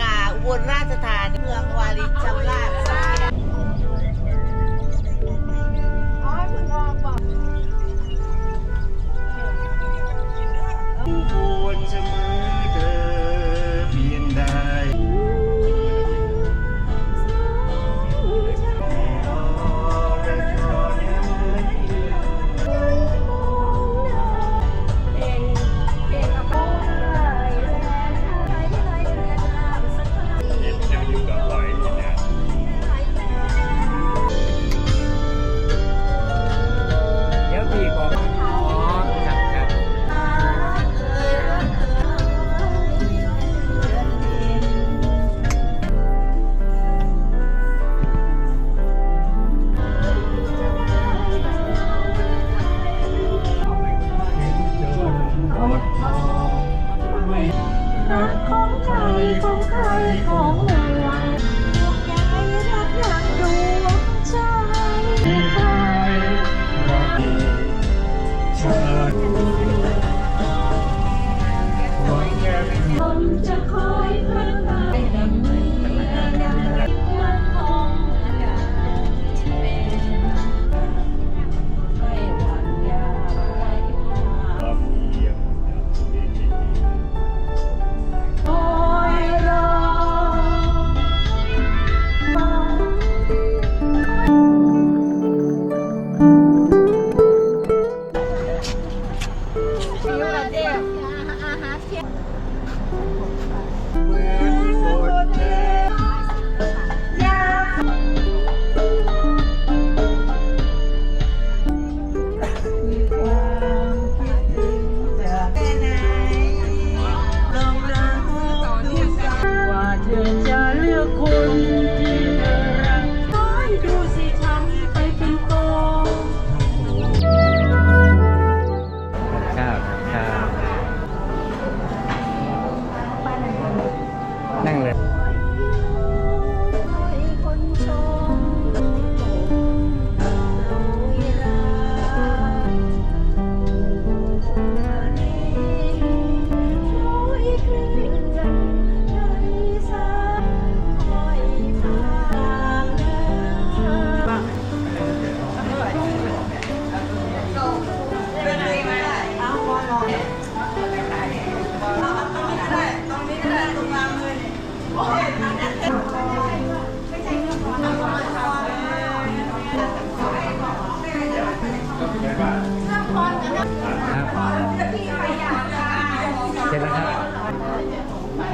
กาอุบลราชธานีเมืองวารินชำ ช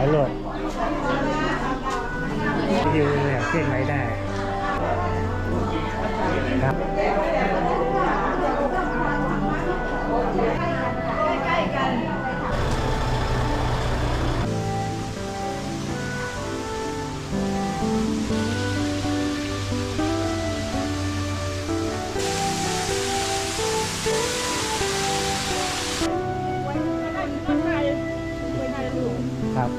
ายหลดอยู่เนี่ยเคลื่อนไหวได้ครับ ครับ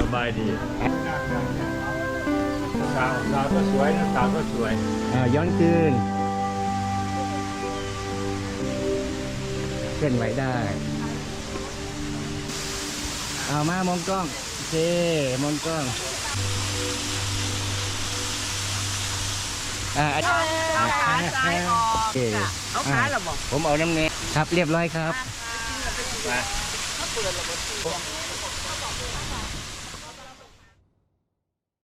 สบายดีสาวสาวก็สวยนะสาวก็สวยอ่าย้อนคืนเคลื่อนไหวได้ เอามามองกล้อง โอเค มองกล้อง อ่าอาจารย์เอาขาซ้ายออกโอเคจ้ะเอาขาเหรอบอก ผมเอาน้ำเนยครับ เรียบร้อยครับ มา